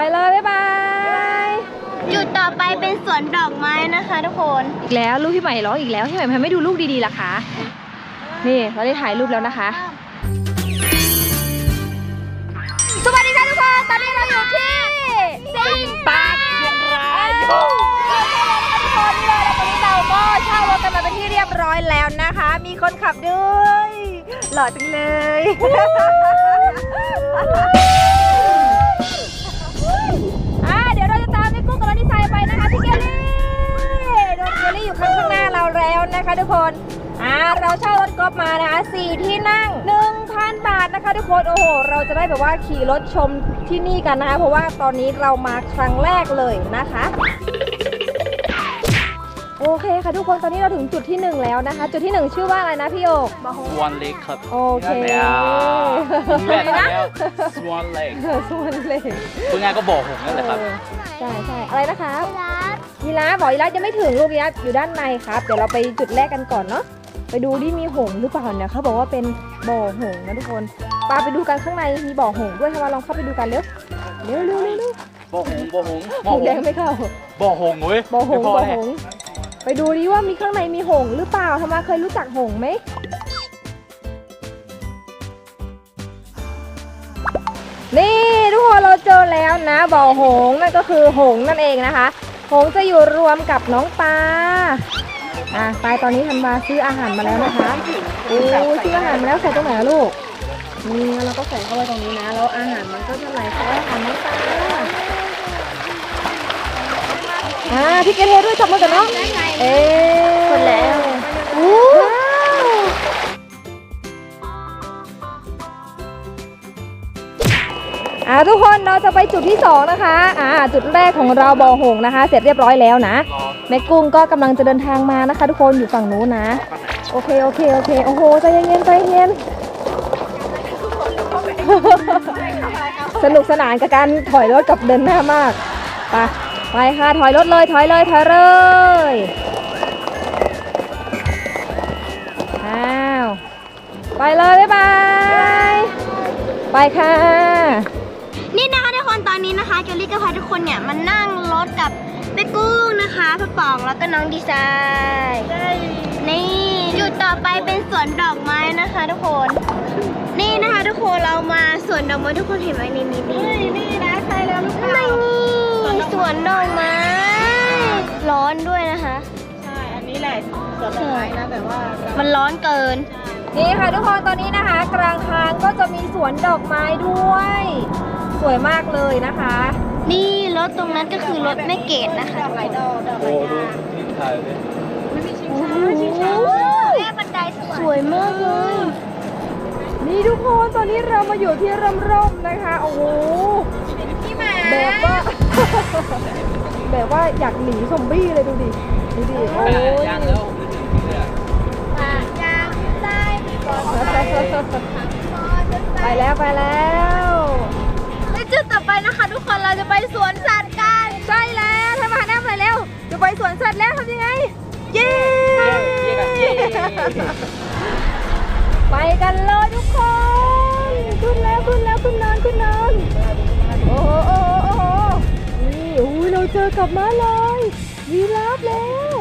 ไปเลยบ๊ายบายจุดต่อไปเป็นสวนดอกไม้นะคะทุกคนอีกแล้วลูกพี่ใหม่ร้องอีกแล้วพี่ใหม่ทำไมไม่ดูลูกดีๆล่ะคะนี่เราได้ถ่ายรูปแล้วนะคะ สวัสดีค่ะทุกคนตอนนี้เราอยู่ที่สิงปาร์คเชียงรายทุกคนนี่เลยแล้วตอนนี้เราก็เช่ารถกันมาเป็นที่เรียบร้อยแล้วนะคะ มีคนขับด้วย หล่อจังเลย กคนอ่าเราเช่ารถกอล์ฟมานะคะสี่ที่นั่ง 1,000 บาทนะคะทุกคนโอ้โห เราจะได้แบบว่าขี่รถชมที่นี่กันนะคะ เพราะว่าตอนนี้เรามาครั้งแรกเลยนะคะโอเคค่ะทุกคนตอนนี้เราถึงจุดที่หนึ่งแล้วนะคะ จุดที่หนึ่งชื่อว่าอะไรนะพี่โอก Swan Lake ครับโอเคไม่เอาแม่แล้ว Swan Lake ส่วนเลยพูดง่ายก็บอกผมนั่นแหละครับใช่ใช่อะไรนะคะ ยีราฟบอกยีราฟยังไม่ถึงลูกยีราฟอยู่ด้านในครับ เดี๋ยวเราไปจุดแรกกันก่อนเนาะ ไปดูที่มีหงส์หรือเปล่าเนี่ยเขาบอกว่าเป็นบ่อหงส์นะทุกคนปาไปดูกันข้างในมีบ่อหงส์ด้วยทำไมลองเข้าไปดูกันเร็ว เร็วเร็วเร็วเร็วบอกหงบอกหงหงส์แดงไม่เข้าบอกหงเว้ยบ่อหงส์ไม่พบ่อแน่หงส์ไปดูดิว่ามีข้างในมีหงส์หรือเปล่าทำไมเคยรู้จักหงส์ไหมนี่ทุกคนเราเจอแล้วนะบ่อหงส์นั่นก็คือหงส์นั่นเองนะคะ หงส์จะอยู่รวมกับน้องปลาอะไปตอนนี้ธันวาซื้ออาหารมาแล้วนะคะโอ้ซื้ออาหารมาแล้วใส่ตรงไหนอะลูกนี่แล้วเราก็ใส่เข้าไปตรงนี้นะแล้วอาหารมันก็จะไหลเข้าอาหารน้องปลาอ่าพี่เกเทด้วยจับมือกับน้องเอ๊ะคนแล้วอู้ อ่าทุกคนเราจะไปจุดที่สองนะคะอ่าจุดแรกของเราบ่อหงนะคะ เสร็จเรียบร้อยแล้วนะแม่กุ้งก็กำลังจะเดินทางมานะคะ ทุกคนอยู่ฝั่งนู้นนะ โอเคโอเคโอเคโอ้โหใจเย็นใจเย็นสนุกสนานกับการถอยรถกับเดินหน้ามากไปไปค่ะถอยรถเลยถอยเลยถอยเลยอ้าวไปเลยบ๊ายบาย ไปค่ะ นะคะทุกคนตอนนี้นะคะเกลลี่ก็พาทุกคนเนี่ยมานั่งรถกับแม่กุ้งนะคะพ่อป๋องแล้วก็น้องดีไซน์นี่จุดต่อไปเป็นสวนดอกไม้นะคะทุกคน นี่นะคะทุกคนเรามาสวนดอกไม้ทุกคนเห็นไหมนี่นี่นี่นี่นะใช่แล้วลูกค้านี่สวนดอกไม้ ร้อนด้วยนะคะใช่อันนี้แหละสวนดอกไม้นะแต่ว่าเรามันร้อนเกินนี่ค่ะทุกคนตอนนี้นะคะ กลางทางก็จะมีสวนดอกไม้ด้วย สวยมากเลยนะคะ นี่รถตรงนั้นก็คือรถแม่เกดนะคะดอกหลายดอกดอกหโอ้ลายดูดอกนี่ถ่ายเลยไม่มีชิงโอ้ช้าโหชิงช้าแม่บันไดสวยมากเลย นี่ทุกคนตอนนี้เรามาอยู่ที่ร่มๆนะคะ โอ้โหพี่หมาแบบว่า แบบว่าอยากหนีซอมบี้เลยดูดิดูดิโอ้ยยังแล้วยางได้ก่อนไปแล้วไปแล้ว คะทุกคนเราจะไปสวนสัตว์กัน ใช่แล้วทำมาหน้าไปแล้ว จะไปสวนสัตว์แล้วทำยังไง เย้ไปกันเลยทุกคน ขึ้นแล้วขึ้นแล้วขึ้นเนินขึ้นเนินโอ้โหโอ้โหโอ้โหนี่อุ้ยเราเจอกับม้าลายยีราฟแล้ว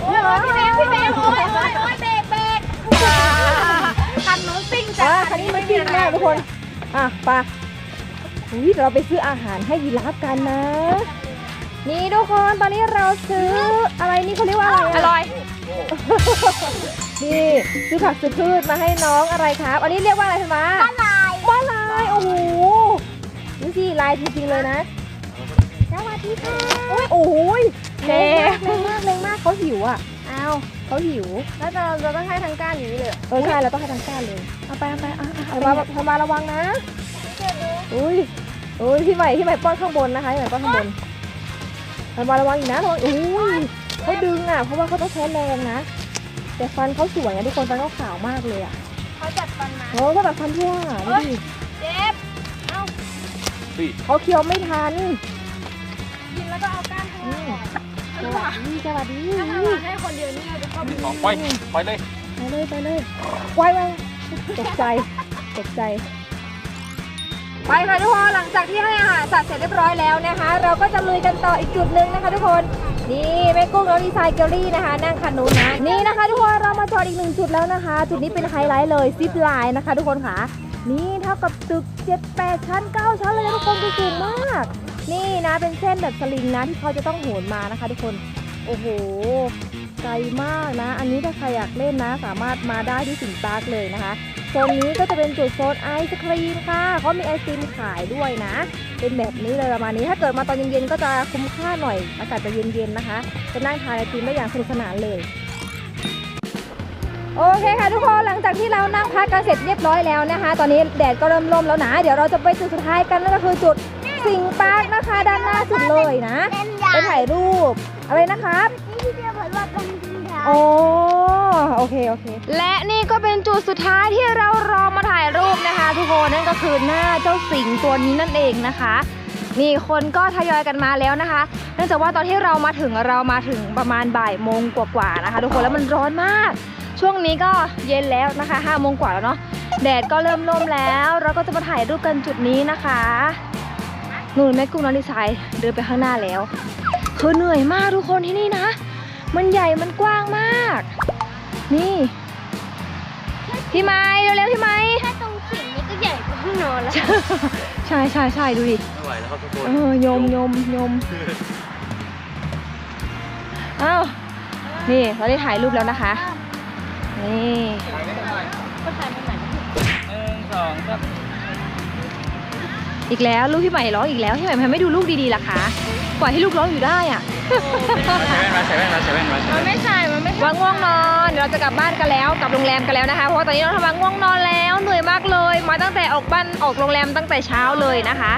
โอ้ยพี่เบงพี่เบงโอ้ยโอ้ยโอ้ยเบรกเบรกคันหนูซิ่งอะจ้ะคันนี้มันกินแน่ทุกคน อะไป อุ้ยเดี๋ยวเราไปซื้ออาหารให้ยีราฟกันนะ นี่ทุกคนตอนนี้เราซื้ออะไรนี่เขาเรียกว่าอะไรอะอร่อย นี่ซื้อผักซื้อพืชมาให้น้องอะไรครับ อันนี้เรียกว่าอะไรคะมาอร่อยว่าลายโอ้โหดูสิลายจริงๆเลยนะสวัสดีค่ะโอ้ยแน่แรงมากแรงมากแรงมากเขาหิวอะอ้าวเขาหิว แล้วเราเราต้องให้ทางก้านอย่างนี้เลยเออใช่เราต้องให้ทางก้านเลยเอาไปเอาไปอะอะเอามาทำมาระวังนะอุ้ย อุ้ยพี่ใหม่พี่ใหม่ป้อนข้างบนนะคะพี่ใหม่ป้อนข้างบนทำมาระวังอีกนะระวังอุ้ยเขาดึงอะเพราะว่าเขาต้องใช้แรงนะแต่ฟันเขาสวยนะทุกคนฟันเขาขาวมากเลยอะเขาจัดฟันมาโอ้ก็แบบฟันทั่วดูดิเจ็บพี่เขาเคี้ยวไม่ทันกินแล้วก็เอาก้านข้างอืล่างมออกสวัสดีสวัสดีถ้าเราให้คนเดียวนี่เราจะเข้าไปของไปไปเลยไปเลยไปเลยไว้ไว้ตกใจตกใจ ไปค่ะทุกคนหลังจากที่ให้อาหารสัตว์เสร็จเรียบร้อยแล้วนะคะ เราก็จะลุยกันต่ออีกจุดหนึ่งนะคะ ทุกคนนี่แม่กุ้งน้องดีไซน์เกลลี่นะคะ นั่งคันนู้นนะนี่นะคะ ทุกคนเรามาจอดอีกหนึ่งจุดแล้วนะคะ จุดนี้เป็นไฮไลท์เลยซิปไลน์นะคะ ทุกคนค่ะ นี่เท่ากับตึก7 8ชั้น 9 ชั้นเลยทุกคนคือสูงมาก นี่นะเป็นเส้นแบบสลิงนะที่เขาจะต้องโหนมานะคะ ทุกคนโอ้โห ไกลมากนะ อันนี้ถ้าใครอยากเล่นนะ สามารถมาได้ที่สิงปาร์คเลยนะคะโซนนี้ก็จะเป็นจุดโซนไอศครีมค่ะเขามีไอศครีมขายด้วยนะ เป็นแบบนี้เลยประมาณนี้ถ้าเกิดมาตอนเย็นๆก็จะคุ้มค่าหน่อยอากาศจะเย็นๆนะคะจะนั่งทานไอศครีมได้อย่างสนุกสนานเลยโอเคค่ะทุกคนหลังจากที่เรานั่งพักกันเสร็จเรียบร้อยแล้วนะคะ ตอนนี้แดดก็เริ่มร่มแล้วนะ เดี๋ยวเราจะไปจุดสุดท้ายกันนั่นก็คือจุดสิงปาร์คนะคะ ด้านหน้าสุดเลยนะไปถ่ายรูปอะไรนะครับ ที่เดียวเหมือนว่าเป็นยาโอ้โอเคโอเค และนี่ก็เป็นจุดสุดท้ายที่เรารอมาถ่ายรูปนะคะ ทุกคนนั่นก็คือหน้าเจ้าสิงห์ตัวนี้นั่นเองนะคะนี่คนก็ทยอยกันมาแล้วนะคะ เนื่องจากว่าตอนที่เรามาถึงเรามาถึงประมาณบ่ายโมงกว่าๆนะคะ ทุกคนแล้วมันร้อนมาก ช่วงนี้ก็เย็นแล้วนะคะห้าโมงกว่าแล้วเนาะแดดก็เริ่มร่มแล้ว เราก็จะมาถ่ายรูปกันจุดนี้นะคะนู่นแม่กุ้งน้องดีไซน์เดินไปข้างหน้าแล้วคือเหนื่อยมากทุกคนที่นี่นะ มันใหญ่มันกว้างมาก นี่พี่ไม้เร็วๆพี่ไม้แค่ตรงสิงนี้ก็ใหญ่กว่าห้องนอนแล้ว ใช่ใช่ใช่ดูดิไม่ไหวแล้วครับทุกคนเออยมยมยมอ้าวนี่เราได้ถ่ายรูปแล้วนะคะ นี่หนึ่งสองสามอีกแล้วลูกพี่ใหม่ร้องอีกแล้วพี่ใหม่ทำไมไม่ดูลูกดีๆล่ะคะปล่อยให้ลูกร้องอยู่ได้อะ ใส่แว่นมาใส่แว่นมาใส่แว่นมาใส่แว่นไม่ใช่ มันไม่ว่าง่วงนอนเดี๋ยวเราจะกลับบ้านกันแล้วกลับโรงแรมกันแล้วนะคะเพราะว่าตอนนี้เราทำมาง่วงนอนแล้วเหนื่อยมากเลย มาตั้งแต่ออกบ้านออกโรงแรมตั้งแต่เช้าเลยนะคะ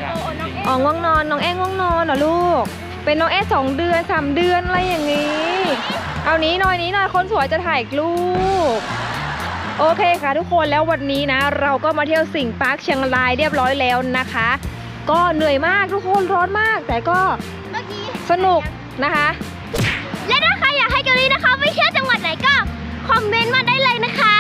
อ๋อง่วงนอนน้องแอ้ง่วงนอนเหรอลูก เป็นน้องแอ้สองเดือนสามเดือนอะไรอย่างนี้ เอานี้หน่อยนี้หน่อยคนสวยจะถ่ายรูป โอเคค่ะทุกคนแล้ววันนี้นะ เราก็มาเที่ยวสิงห์ปาร์คเชียงรายเรียบร้อยแล้วนะคะ ก็เหนื่อยมากทุกคนร้อนมาก แต่ก็เมื่อกี้สนุก นะคะ และถ้าใครอยากให้เกลลีนะคะไปเที่ยวจังหวัดไหนก็ คอมเมนต์มาได้เลยนะคะ